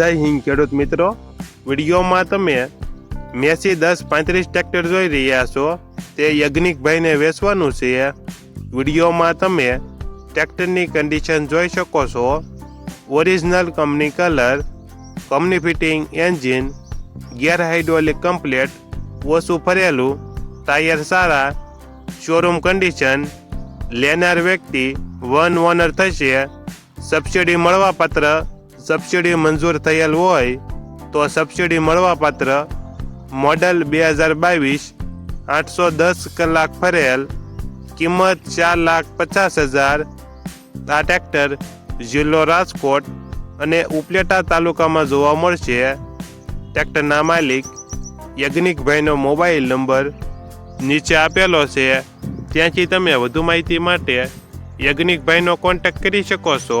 જય હિન્દ, ખેડૂત મિત્રો. વિડીયોમાં તમે મેસી દસ પાંત્રીસ ટ્રેક્ટર જોઈ રહ્યા છો. તે યજ્ઞિકભાઈને વેચવાનું છે. વિડીયોમાં તમે ટ્રેક્ટરની કન્ડિશન જોઈ શકો છો. Original company colour company fitting engine gear hydraulic complete ઓછું ફરેલું ટાયર સારા શોરૂમ કન્ડિશન લેનાર વ્યક્તિ વન ઓનર થશે. સબસિડી મળવાપાત્ર સબસિડી મંજૂર થયેલ હોય તો સબસિડી મળવાપાત્ર મોડલ બે હજાર બાવીસ આઠસો દસ કલાક ફરેલ, કિંમત ચાર લાખ પચાસ હજાર, આ ટ્રેક્ટર જિલ્લો રાજકોટ અને ઉપલેટા તાલુકામાં જોવા મળશે. ટ્રેક્ટરના માલિક યજ્ઞિકભાઈનો મોબાઈલ નંબર નીચે આપેલો છે. ત્યાંથી તમે વધુ માહિતી માટે યજ્ઞિકભાઈનો કોન્ટેક્ટ કરી શકો છો.